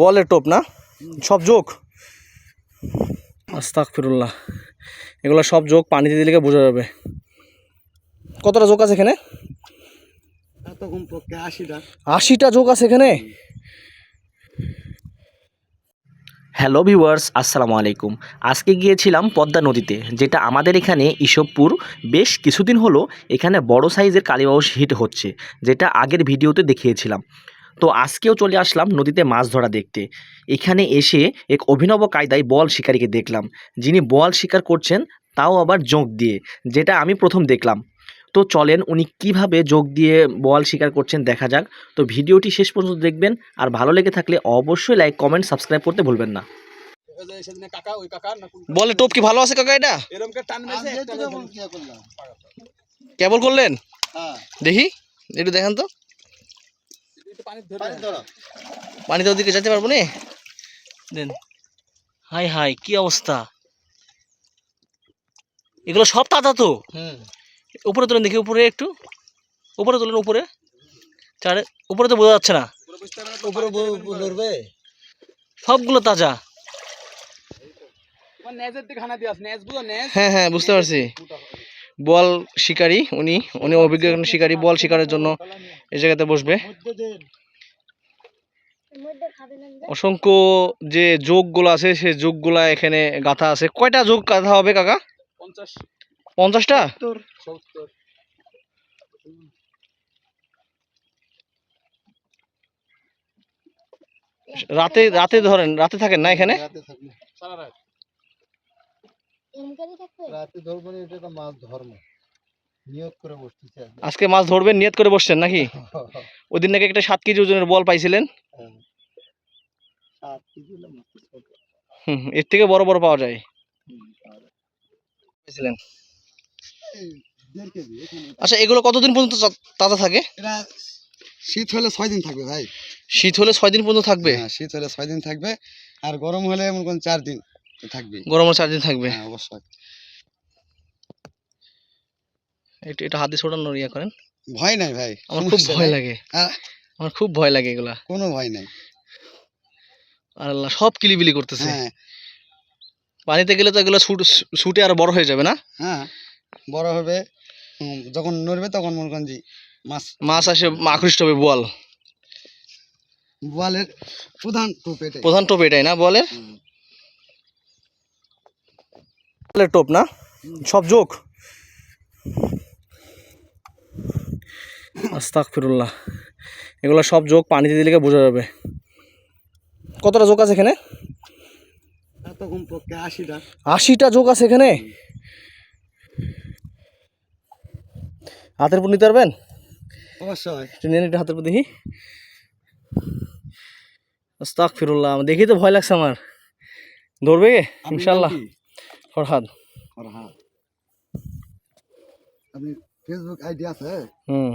বলের টোপ না? সব যোগ আস্তাক ফিরুল্লাহ এগুলো সব যোগ পানিতে দিলে বোঝা যাবে। কতটা যোগ আছে এখানে? আশিটা। আশিটা যোগ আছে এখানে? হ্যালো ভিউয়ার্স আসসালামু আলাইকুম। আজকে গিয়েছিলাম পদ্মা নদীতে যেটা আমাদের এখানে ইসবপুর বেশ কিছুদিন হলো এখানে বড় সাইজের কালীবাউস হিট হচ্ছে যেটা আগের ভিডিওতে দেখিয়েছিলাম। তো আজকেও চলে আসলাম নদীতে মাছ ধরা দেখতে। এখানে এসে এক অভিনব কায়দায় বল শিকারীকে দেখলাম। যিনি বল শিকার করছেন তাও আবার যোগ দিয়ে যেটা আমি প্রথম দেখলাম। তো চলেন উনি কীভাবে যোগ দিয়ে বল শিকার করছেন দেখা যাক। তো ভিডিওটি শেষ পর্যন্ত দেখবেন আর ভালো লেগে থাকলে অবশ্যই লাইক কমেন্ট সাবস্ক্রাইব করতে ভুলবেন না। বলে টোপ কি ভালো আছে কাকা এটা? কেবল করলেন? হ্যাঁ, দেখি একটু দেখেন তো। পানিতে ওদিকে যেতে পারব না? দেন। হাই হাই কি অবস্থা? এগুলো সব তাজা তো? উপরে তোলেন দেখি উপরে একটু। উপরে তোলেন উপরে। চারে উপরে তো বোঝা যাচ্ছে না। উপরে ধরবে। সবগুলো তাজা। হ্যাঁ হ্যাঁ বুঝতে পারছি। বল শিকারী উনি উনি অভিজ্ঞ শিকারী বল শিকারের জন্য এই জায়গাতে বসবে। অসংখ্য যে যোগগুলো আছে সেই যোগগুলা এখানে গাথা আছে। কয়টা যোগ গাথা হবে কাকা? পঞ্চাশ। পঞ্চাশটা? রাতে রাতে ধরেন রাতে থাকেন না এখানে? সারা রাত রাতে ধরবো না এটা তো মাছ ধর্ম। নিয়োগ করে বসতেছে আজকে। মাছ ধরবেন নিয়ত করে বসছেন নাকি? ওই দিন নাকি একটা সাত কেজি ওজনের বল পাইছিলেন? হ্যাঁ। এর থেকে বড় বড় পাওয়া যায়। পাইছিলেন। আচ্ছা এগুলো কতদিন পর্যন্ত তাজা থাকে? শীত হলে ছয় দিন থাকবে ভাই। শীত হলে ছয় দিন পর্যন্ত থাকবে? হ্যাঁ শীত হলে ছয় দিন থাকবে আর গরম হলে এমন কোন চার দিন। থাকবে গরমের চার দিন থাকবে। হ্যাঁ অবশ্যই। এটা এটা হাত ছোটানোর ইয়ে করেন। ভয় নাই ভাই। আমার খুব ভয় লাগে। হ্যাঁ। আমার খুব ভয় লাগে এগুলা। কোনো ভয় নাই। আর আল্লাহ সব কিলিবিলি করতেছে। হ্যাঁ। পানিতে গেলে তো এগুলো ছুটে আরও বড় হয়ে যাবে না? হ্যাঁ বড় হবে। যখন নড়বে তখন মনে করেন মাছ মাছ আসে আকৃষ্ট হবে বল বোয়ালের প্রধান টোপ প্রধান টোপ এটাই না বলের বলের টোপ না? সব যোগ আস্তাক ফিরুল্লাহ এগুলো সব যোগ পানিতে দিলে বোঝা যাবে। কতটা যোগ আছে এখানে? আশিটা। আশিটা যোগ আছে এখানে? হাতের উপর নিতে পারবেন? অবশ্যই। নিয়ে হাতের উপর দেখি। আস্তাক ফিরুল্লাহ দেখি তো ভয় লাগছে আমার। ধরবে ইনশাল্লাহ? ফরহাদ। ফরহাদ। আপনি ফেসবুক আইডি আছে? হুম।